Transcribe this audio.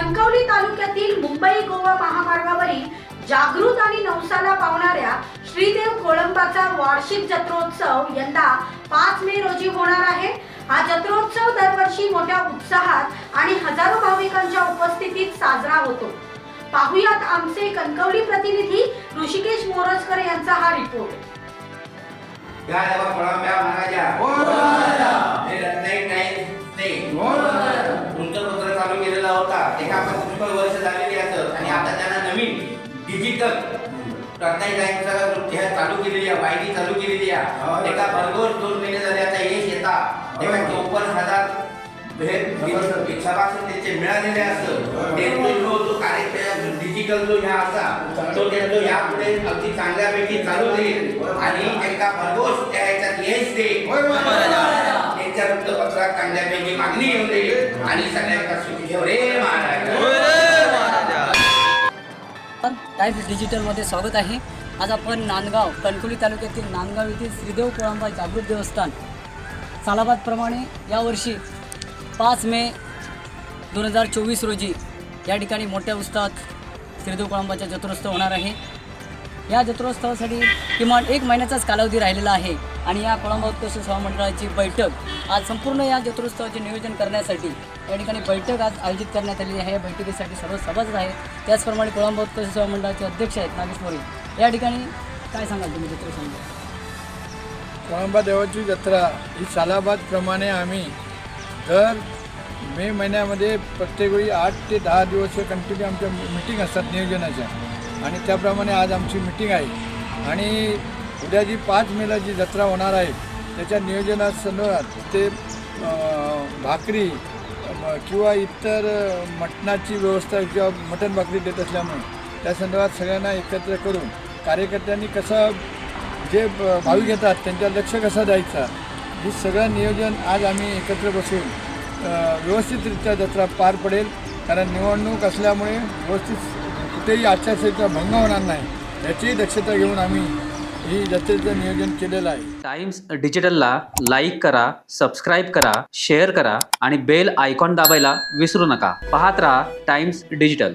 कणकवली तालुक्यातील मुंबई गोवा महामार्गावरील जागृत आणि नवसाला पावणाऱ्या श्रीदेव कोळंबाचा वार्षिक जत्रोत्सव यंदा पाच मे रोजी होणार आहे. हा जत्रोत्सव दरवर्षी मोठ्या उत्साहात आणि हजारो भाविकांच्या उपस्थितीत साजरा होतो. पाहुयात आमचे कणकवली प्रतिनिधी ऋषिकेश मोरजकर यांचा हा रिपोर्ट. केलेला होता. एका पुष्कळ वर्ष झालेली असत. आणि आता त्यांना नवीन डिजिटल टाइम्स हे चालू केलेली आहे. चालू केलेली आहे. एका भरघोस दोन महिने झाले आता यश येतात एका चौपन्न हजार हे सभासद त्यांचे मिळालेले असत. ते तो जो जो कार्यक्रम डिजिटल जो ह्या असा तो त्यांचा यापुढे अगदी चांगल्यापैकी चालू आणि एका भरघोस त्या ह्याच्यात यश दे त्यांच्या वृत्तपत्रात चांगल्यापैकी मागणी येऊन आणि सगळ्यांना टाइम्स डिजिटलमध्ये स्वागत आहे. आज आपण नांदगाव कणकुली तालुक्यातील नांदगाव येथील श्रीदेव कोळंबा जागृत देवस्थान सालाबादप्रमाणे यावर्षी पाच मे दोन हजार चोवीस रोजी या ठिकाणी मोठ्या उत्साहात श्रीदेव कोळंबाचा जत्रोत्सव होणार आहे. या जत्रोत्सवासाठी किमान एक महिन्याचाच कालावधी राहिलेला आहे. आणि या कोळंबा उत्कर्ष सभा मंडळाची बैठक आज संपूर्ण या जत्रोत्सवाचे नियोजन करण्यासाठी या ठिकाणी बैठक आज आयोजित करण्यात आलेली आहे. या बैठकीसाठी सर्व सभासद आहेत. त्याचप्रमाणे कोळंबा उत्कर्ष सभा मंडळाचे अध्यक्ष आहेत नागेश मोरे. या ठिकाणी काय सांगाल तुम्ही जत्रोत्सवाबद्दल कोळंबा देवाची जत्रा ही सालाबादप्रमाणे आम्ही दर मे महिन्यामध्ये प्रत्येक वेळी आठ ते दहा दिवस कंटिन्यू आमच्या मिटिंग असतात नियोजनाच्या. आणि त्याप्रमाणे आज आमची मिटिंग आहे. आणि उद्या जी पाच मेला जी जत्रा होणार आहे त्याच्या नियोजनासंदर्भात ते भाकरी किंवा इतर मटणाची व्यवस्था किंवा मटण भाकरी देत असल्यामुळे त्या संदर्भात सगळ्यांना एकत्र करून कार्यकर्त्यांनी कसं जे भावी भाविक येतात त्यांच्या लक्ष कसा द्यायचा हे सगळं नियोजन आज आम्ही एकत्र बसून व्यवस्थितरित्या जत्रा पार पडेल. कारण निवडणूक असल्यामुळे व्यवस्थित कुठेही आचारसंहिता भंग होणार नाही याचीही दक्षता घेऊन आम्ही ही जत्रेचं नियोजन केलेलं आहे. टाइम्स डिजिटलला लाईक करा सबस्क्राईब करा शेअर करा आणि बेल आयकॉन दाबायला विसरू नका. पाहत राहा टाइम्स डिजिटल.